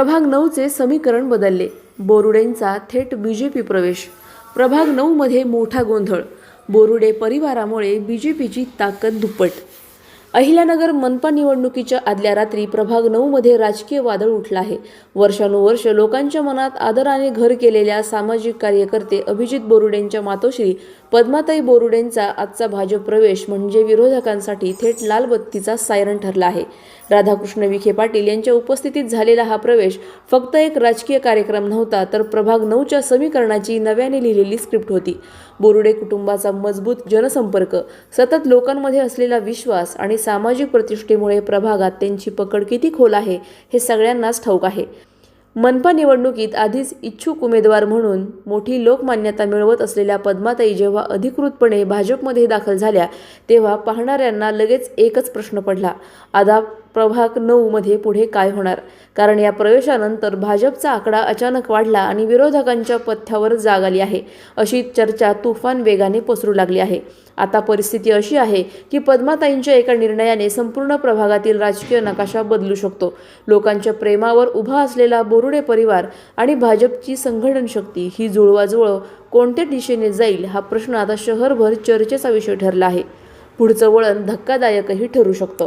प्रभाग नऊचे समीकरण बदलले. बोरुडेंचा थेट बी जे पी प्रवेश. प्रभाग नऊमध्ये मोठा गोंधळ. बोरुडे परिवारामुळे बी जे पीची ताकद दुप्पट. अहिल्यानगर मनपा निवडणुकीच्या आदल्या रात्री प्रभाग नऊमध्ये राजकीय वादळ उठलं आहे. वर्षानुवर्ष लोकांच्या मनात आदराने घर केलेल्या सामाजिक कार्यकर्ते अभिजित बोरुडेंच्या मातोश्री पद्माताई बोरुडेंचा आजचा भाजप प्रवेश म्हणजे विरोधकांसाठी थेट लाल बत्तीचा सायरन ठरला आहे. राधाकृष्ण विखे पाटील यांच्या उपस्थितीत झालेला हा प्रवेश फक्त एक राजकीय कार्यक्रम नव्हता तर प्रभाग नऊच्या समीकरणाची नव्याने लिहिलेली स्क्रिप्ट होती. बोरुडे कुटुंबाचा मजबूत जनसंपर्क सतत लोकांमध्ये असलेला विश्वास आणि सामाजिक प्रतिष्ठेमुळे प्रभागात त्यांची पकड किती खोल आहे हे सगळ्यांनाच ठाऊक आहे. मनपा निवडणुकीत आधीच इच्छुक उमेदवार म्हणून मोठी लोकमान्यता मिळवत असलेल्या पद्माताई जेव्हा अधिकृतपणे भाजपमध्ये दाखल झाल्या तेव्हा पाहणाऱ्यांना लगेच एकच प्रश्न पडला. आता प्रभाग नऊमध्ये पुढे काय होणार? कारण या प्रवेशानंतर भाजपचा आकडा अचानक वाढला आणि विरोधकांच्या पथ्यावर जाग आली आहे. अशी चर्चा तुफान वेगाने पसरू लागली आहे. आता परिस्थिती अशी आहे की पद्माताईंच्या एका निर्णयाने संपूर्ण प्रभागातील राजकीय नकाशा बदलू शकतो. लोकांच्या प्रेमावर उभा असलेला बोरुडे परिवार आणि भाजपची संघटन शक्ती ही जुळवाजुळव कोणत्या दिशेने जाईल हा प्रश्न आता शहरभर चर्चेचा विषय ठरला आहे. पुढचं वळण धक्कादायकही ठरू शकतं.